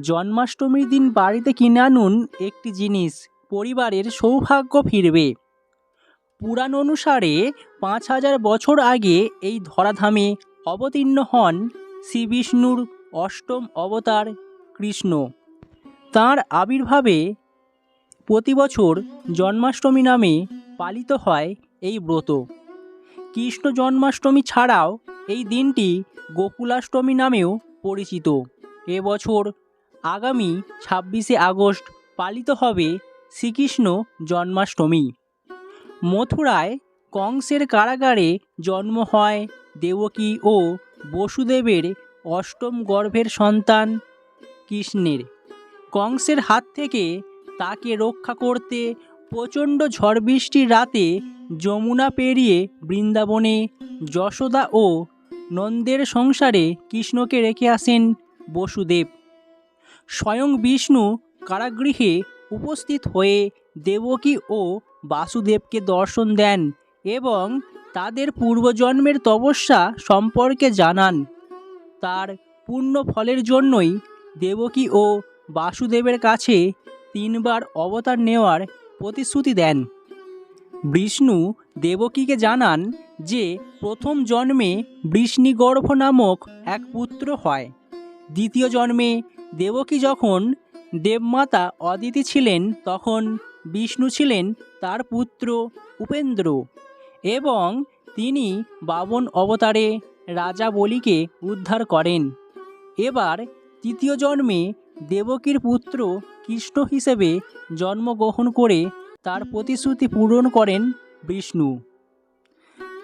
জন্মাষ্টমীর দিন বাড়িতে কিনে আনুন একটি জিনিস, পরিবারের সৌভাগ্য ফিরবে। পুরাণ অনুসারে পাঁচ হাজার বছর আগে এই ধরাধামে অবতীর্ণ হন শ্রী বিষ্ণুর অষ্টম অবতার কৃষ্ণ। তাঁর আবির্ভাবে প্রতি বছর জন্মাষ্টমী নামে পালিত হয় এই ব্রত। কৃষ্ণ জন্মাষ্টমী ছাড়াও এই দিনটি গোকুলাষ্টমী নামেও পরিচিত। এবছর আগামী ছাব্বিশে আগস্ট পালিত হবে শ্রীকৃষ্ণ জন্মাষ্টমী। মথুরায় কংসের কারাগারে জন্ম হয় দেবকী ও বসুদেবের অষ্টম গর্ভের সন্তান কৃষ্ণের। কংসের হাত থেকে তাকে রক্ষা করতে প্রচণ্ড ঝড় বৃষ্টির রাতে যমুনা পেরিয়ে বৃন্দাবনে যশোদা ও নন্দের সংসারে কৃষ্ণকে রেখে আসেন বসুদেব। স্বয়ং বিষ্ণু কারাগৃহে উপস্থিত হয়ে দেবকী ও বাসুদেবকে দর্শন দেন এবং তাদের পূর্বজন্মের তপস্যা সম্পর্কে জানান। তার পূর্ণ ফলের জন্যই দেবকী ও বাসুদেবের কাছে তিনবার অবতার নেওয়ার প্রতিশ্রুতি দেন। বিষ্ণু দেবকীকে জানান যে প্রথম জন্মে বৃষ্ণিগর্ভ নামক এক পুত্র হয়। দ্বিতীয় জন্মে দেবকী যখন দেবমাতা অদিতি ছিলেন, তখন বিষ্ণু ছিলেন তার পুত্র উপেন্দ্র এবং তিনি বাবন অবতারে রাজা বলিকে উদ্ধার করেন। এবার তৃতীয় জন্মে দেবকীর পুত্র কৃষ্ণ হিসেবে জন্মগ্রহণ করে তার প্রতিশ্রুতি পূরণ করেন বিষ্ণু।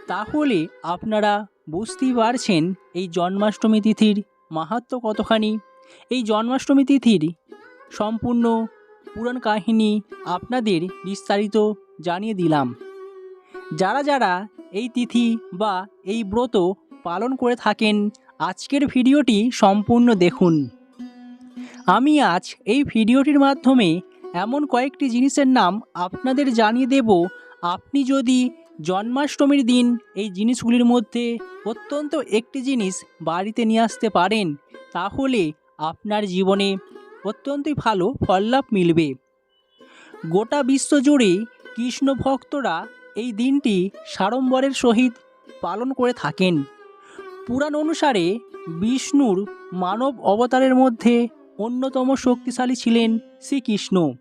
তাহলে আপনারা বুঝতেই পারছেন এই জন্মাষ্টমী তিথির মাহাত্ম্য কতখানি? এই জন্মাষ্টমী তিথির সম্পূর্ণ পুরাণ কাহিনী আপনাদের বিস্তারিত জানিয়ে দিলাম। যারা যারা এই তিথি বা এই ব্রত পালন করে থাকেন, আজকের ভিডিওটি সম্পূর্ণ দেখুন। আমি আজ এই ভিডিওটির মাধ্যমে এমন কয়েকটি জিনিসের নাম আপনাদের জানিয়ে দেব। আপনি যদি জন্মাষ্টমীর দিন এই জিনিসগুলির মধ্যে অত্যন্ত একটি জিনিস বাড়িতে নিয়ে আসতে পারেন, তাহলে আপনার জীবনে অত্যন্তই ভালো ফললাভ মিলবে। গোটা বিশ্ব জুড়ে কৃষ্ণ ভক্তরা এই দিনটি সাড়ম্বরের সহিত পালন করে থাকেন। পুরাণ অনুসারে বিষ্ণুর মানব অবতারের মধ্যে অন্যতম শক্তিশালী ছিলেন শ্রীকৃষ্ণ।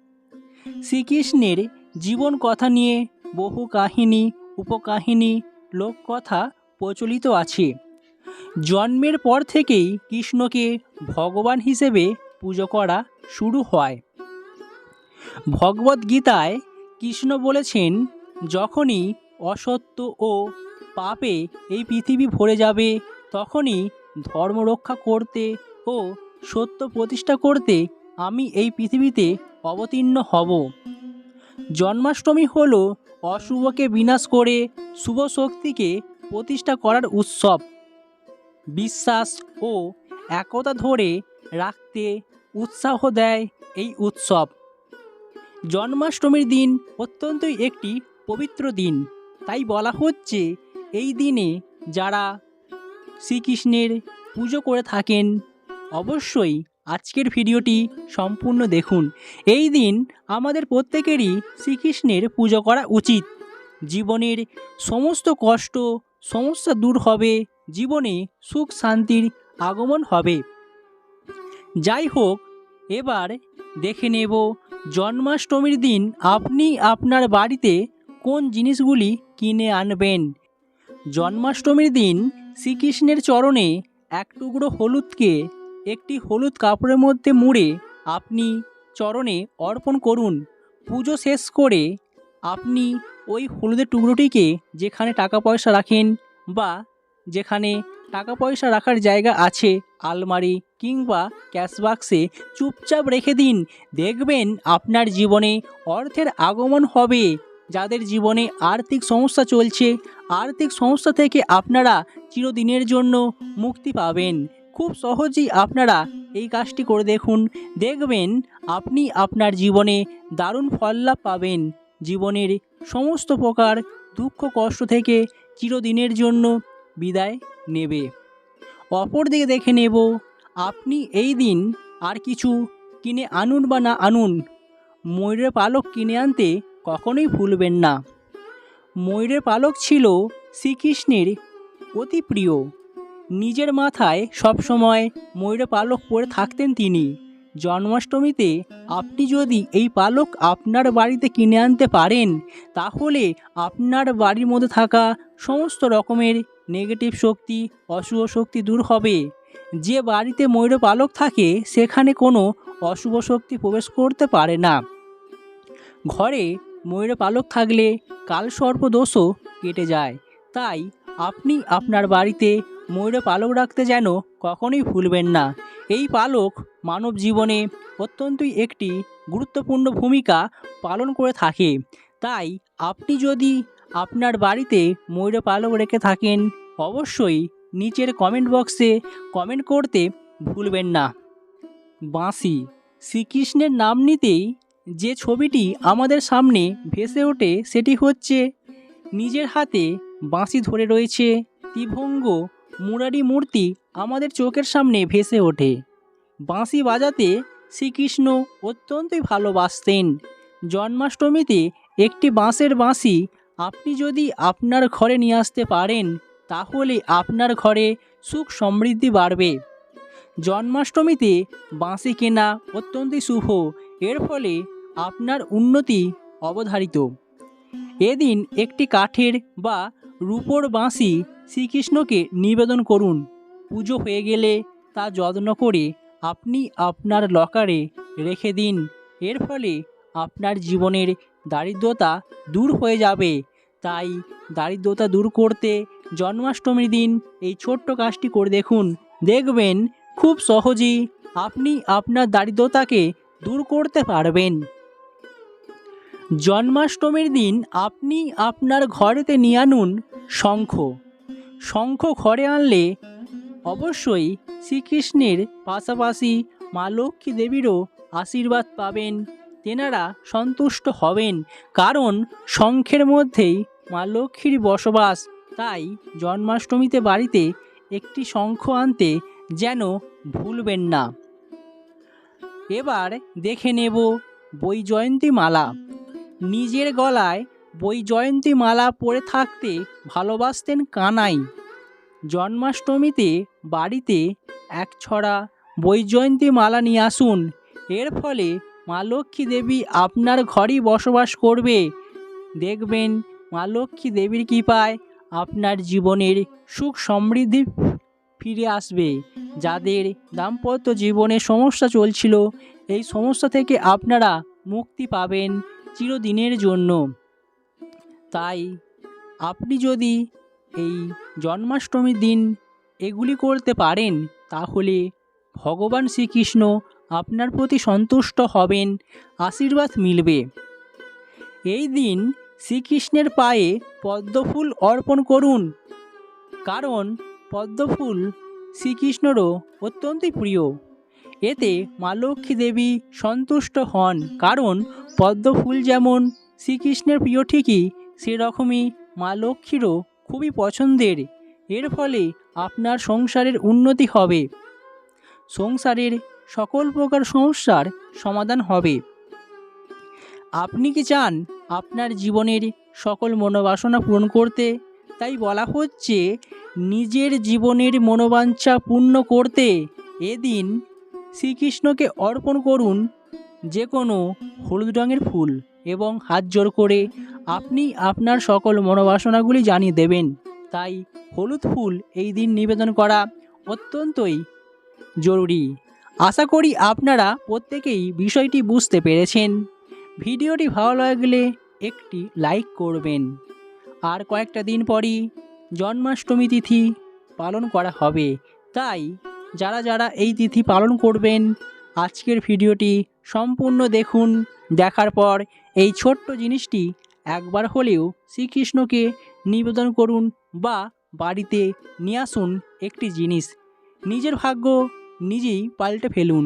শ্রীকৃষ্ণের জীবন কথা নিয়ে বহু কাহিনী, উপকাহিনী, লোককথা প্রচলিত আছে। জন্মের পর থেকেই কৃষ্ণকে ভগবান হিসেবে পুজো করা শুরু হয়। ভগবদ গীতায় কৃষ্ণ বলেছেন, যখনই অসত্য ও পাপে এই পৃথিবী ভরে যাবে, তখনই ধর্ম রক্ষা করতে ও সত্য প্রতিষ্ঠা করতে আমি এই পৃথিবীতে অবতীর্ণ হব। জন্মাষ্টমী হল অশুভকে বিনাশ করে শুভ শক্তিকে প্রতিষ্ঠা করার উৎসব। বিশ্বাস ও একতা ধরে রাখতে উৎসাহ দেয় এই উৎসব। জন্মাষ্টমীর দিন অত্যন্তই একটি পবিত্র দিন। তাই বলা হচ্ছে, এই দিনে যারা শ্রীকৃষ্ণের পুজো করে থাকেন, অবশ্যই আজকের ভিডিওটি সম্পূর্ণ দেখুন। এই দিন আমাদের প্রত্যেকেরই শ্রীকৃষ্ণের পুজো করা উচিত। জীবনের সমস্ত কষ্ট, সমস্যা দূর হবে জীবনে সুখ শান্তির আগমন হবে। যাই হোক এবার দেখে নেব জন্মাষ্টমীর দিন আপনি আপনার বাড়িতে কোন জিনিসগুলি কিনে আনবেন। জন্মাষ্টমীর দিন শ্রীকৃষ্ণের চরণে এক টুকরো হলুদকে একটি হলুদ কাপড়ের মধ্যে মুড়ে আপনি চরণে অর্পণ করুন। পুজো শেষ করে আপনি ওই হলুদের টুকরোটিকে যেখানে টাকা পয়সা রাখেন বা যেখানে টাকা পয়সা রাখার জায়গা আছে, আলমারি কিংবা ক্যাশ বাক্সে চুপচাপ রেখে দিন। দেখবেন আপনার জীবনে অর্থের আগমন হবে, যাদের জীবনে আর্থিক সমস্যা চলছে। আর্থিক সমস্যা থেকে আপনারা চিরদিনের জন্য মুক্তি পাবেন। খুব সহজেই আপনারা এই কাজটি করে দেখুন। দেখবেন আপনি আপনার জীবনে দারুণ ফল লাভ পাবেন। জীবনের সমস্ত প্রকার দুঃখ কষ্ট থেকে চিরদিনের জন্য বিদায় নেবে। অপরদিকে দেখে নেব, আপনি এই দিন আর কিছু কিনে আনুন বা না আনুন, ময়ূরের পালক কিনে আনতে কখনোই ভুলবেন না। ময়ূরের পালক ছিল শ্রীকৃষ্ণের অতি প্রিয়। নিজের মাথায় সবসময় ময়ূরের পালক পরে থাকতেন তিনি। জন্মাষ্টমীতে আপনি যদি এই পালক আপনার বাড়িতে কিনে আনতে পারেন, তাহলে আপনার বাড়ির মধ্যে থাকা সমস্ত রকমের নেগেটিভ শক্তি, অশুভ শক্তি দূর হবে। যে বাড়িতে ময়ূরের পালক থাকে, সেখানে কোনো অশুভ শক্তি প্রবেশ করতে পারে না। ঘরে ময়ূরের পালক থাকলে কালসর্প দোষও কেটে যায়। তাই আপনি আপনার বাড়িতে ময়ূরের পালক রাখতে যেন কখনোই ভুলবেন না। এই পালক মানব জীবনে অত্যন্তই একটি গুরুত্বপূর্ণ ভূমিকা পালন করে থাকে। তাই আপনি যদি আপনার বাড়িতে ময়ূরের পালক রেখে থাকেন, অবশ্যই নিচের কমেন্ট বক্সে কমেন্ট করতে ভুলবেন না। বাঁশি, শ্রীকৃষ্ণের নাম নিতেই যে ছবিটি আমাদের সামনে ভেসে ওঠে সেটি হচ্ছে নিজের হাতে বাঁশি ধরে রয়েছে, ত্রিভঙ্গ মুরারি মূর্তি আমাদের চোখের সামনে ভেসে ওঠে। বাঁশি বাজাতে শ্রীকৃষ্ণ অত্যন্তই ভালোবাসতেন। জন্মাষ্টমীতে একটি বাঁশের বাঁশি আপনি যদি আপনার ঘরে নিয়ে আসতে পারেন, তাহলে আপনার ঘরে সুখ সমৃদ্ধি বাড়বে। জন্মাষ্টমীতে বাঁশি কেনা অত্যন্তই শুভ, এর ফলে আপনার উন্নতি অবধারিত। এদিন একটি কাঠের বা রূপোর বাঁশি শ্রীকৃষ্ণকে নিবেদন করুন। পুজো হয়ে গেলে তা যত্ন করে আপনি আপনার লকারে রেখে দিন। এর ফলে আপনার জীবনের দারিদ্রতা দূর হয়ে যাবে। তাই দারিদ্রতা দূর করতে জন্মাষ্টমীর দিন এই ছোট্ট কাজটি করে দেখুন। দেখবেন খুব সহজেই আপনি আপনার দারিদ্রতাকে দূর করতে পারবেন। জন্মাষ্টমীর দিন আপনি আপনার ঘরেতে নিয়ে আনুন শঙ্খ। শঙ্খ ঘরে আনলে অবশ্যই শ্রীকৃষ্ণের পাশাপাশি মা লক্ষ্মী দেবীরও আশীর্বাদ পাবেন। তেনারা সন্তুষ্ট হবেন, কারণ শঙ্খের মধ্যেই মা লক্ষ্মীর বসবাস। তাই জন্মাষ্টমীতে বাড়িতে একটি শঙ্খ আনতে যেন ভুলবেন না। এবার দেখে নেব বৈজয়ন্তী মালা নিজের গলায় বৈজয়ন্তী মালা পরে থাকতে ভালোবাসতেন কানাই। জন্মাষ্টমীতে বাড়িতে এক ছড়া বৈজয়ন্তী মালা নিয়ে আসুন, এর ফলে মা লক্ষ্মী দেবী আপনার ঘরেই বসবাস করবে। দেখবেন মা লক্ষ্মী দেবীর কৃপায় আপনার জীবনের সুখ সমৃদ্ধি ফিরে আসবে। যাদের দাম্পত্য জীবনে সমস্যা চলছিল, এই সমস্যা থেকে আপনারা মুক্তি পাবেন চিরদিনের জন্য। তাই আপনি যদি এই জন্মাষ্টমীর দিন এগুলি করতে পারেন, তাহলে ভগবান শ্রীকৃষ্ণ আপনার প্রতি সন্তুষ্ট হবেন, আশীর্বাদ মিলবে। এই দিন শ্রীকৃষ্ণের পায়ে পদ্মফুল অর্পণ করুন, কারণ পদ্মফুল শ্রীকৃষ্ণরও অত্যন্তই প্রিয়। এতে মা লক্ষ্মী দেবী সন্তুষ্ট হন, কারণ পদ্মফুল যেমন শ্রীকৃষ্ণের প্রিয়, ঠিকই সেরকমই মা লক্ষ্মীরও খুবই পছন্দের। এর ফলে আপনার সংসারের উন্নতি হবে। সংসারের সকল প্রকার সমস্যার সমাধান হবে। আপনি কি চান আপনার জীবনের সকল মনোবাসনা পূরণ করতে? তাই বলা হচ্ছে, নিজের জীবনের মনোবাঞ্ছা পূর্ণ করতে এদিন শ্রীকৃষ্ণকে অর্পণ করুন যে কোনো হলুদ রঙের ফুল এবং হাত জোর করে আপনি আপনার সকল মনোবাসনাগুলি জানিয়ে দেবেন। তাই হলুদ ফুল এই দিন নিবেদন করা অত্যন্তই জরুরি। আশা করি আপনারা প্রত্যেকেই বিষয়টি বুঝতে পেরেছেন। ভিডিওটি ভালো লাগলে একটি লাইক করবেন। আর কয়েকটা দিন পরই জন্মাষ্টমী তিথি পালন করা হবে। তাই যারা যারা এই তিথি পালন করবেন, আজকের ভিডিওটি সম্পূর্ণ দেখুন। দেখার পর এই ছোট্ট জিনিসটি একবার হলেও শ্রীকৃষ্ণকে নিবেদন করুন বা বাড়িতে নিয়ে আসুন একটি জিনিস। নিজের ভাগ্য নিজেই পাল্টে ফেলুন।